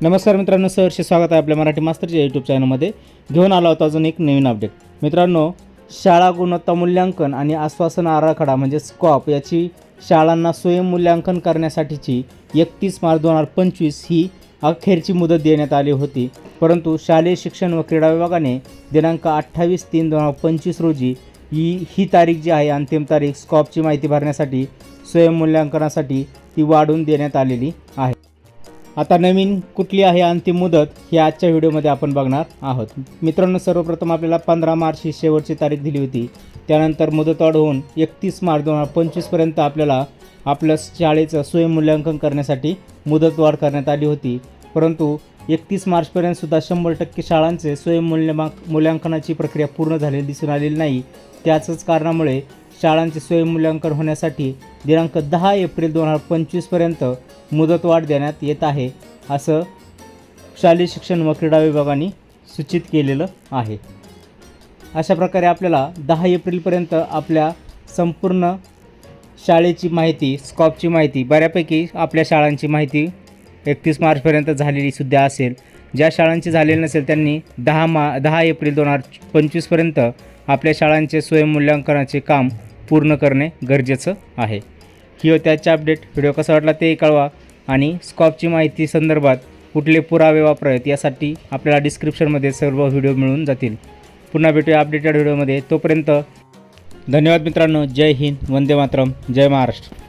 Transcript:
नमस्कार मित्रांनो सहर्ष स्वागत आहे आपल्या मराठी मास्तरच्या यूट्यूब चॅनलमध्ये घेऊन आला होता अजून एक नवीन अपडेट मित्रांनो शाळा गुणवत्ता मूल्यांकन आणि आश्वासन आराखडा म्हणजे स्कॉप याची शाळांना स्वयंमूल्यांकन करण्यासाठीची एकतीस मार्च दोन हजार पंचवीस ही अखेरची मुदत देण्यात आली होती. परंतु शालेय शिक्षण व क्रीडा विभागाने दिनांक अठ्ठावीस तीन दोन हजार पंचवीस रोजी ही ही तारीख जी आहे अंतिम तारीख स्कॉपची माहिती भरण्यासाठी स्वयंमूल्यांकनासाठी ती वाढवून देण्यात आलेली आहे. आता नवीन कुठली आहे अंतिम मुदत ही आजच्या व्हिडिओमध्ये आपण बघणार आहोत. मित्रांनो सर्वप्रथम आपल्याला पंधरा मार्च ही शेवटची तारीख दिली होती. त्यानंतर मुदतवाढ होऊन एकतीस मार्च दोन हजार पंचवीसपर्यंत आपल्याला आपल्या शाळेचं स्वयंमूल्यांकन करण्यासाठी मुदतवाढ करण्यात आली होती. परंतु एकतीस मार्चपर्यंतसुद्धा शंभर टक्के शाळांचे स्वयंमूल्यमा मूल्यांकनाची प्रक्रिया पूर्ण झालेली दिसून आलेली नाही. त्याचंच कारणामुळे शाळांचे स्वयंमूल्यांकन होण्यासाठी दिनांक दहा एप्रिल दोन हजार पंचवीसपर्यंत मुदतवाढ देण्यात येत आहे असं शालेय शिक्षण व क्रीडा विभागाने सूचित केलेलं आहे. अशा प्रकारे आपल्याला दहा एप्रिलपर्यंत आपल्या संपूर्ण शाळेची माहिती स्कॉपची माहिती बऱ्यापैकी आपल्या शाळांची माहिती एकतीस मार्चपर्यंत झालेली सुद्धा असेल. ज्या शाळांची झालेली नसेल त्यांनी दहा मा दहा एप्रिल दोन हजार पंचवीसपर्यंत आपल्या शाळांचे स्वयंमूल्यांकनाचे काम पूर्ण करणे गरजेचं आहे. ही होती अपडेट व्हिडिओ कसा वाटला ते कळवा आणि स्कॉपची माहिती संदर्भात कुठले पुरावे वापरावेत यासाठी आपल्याला डिस्क्रिप्शनमध्ये सर्व व्हिडिओ मिळून जातील. पुन्हा भेटूया अपडेटेड व्हिडिओमध्ये तोपर्यंत धन्यवाद मित्रांनो. जय हिंद. वंदे मातरम. जय महाराष्ट्र.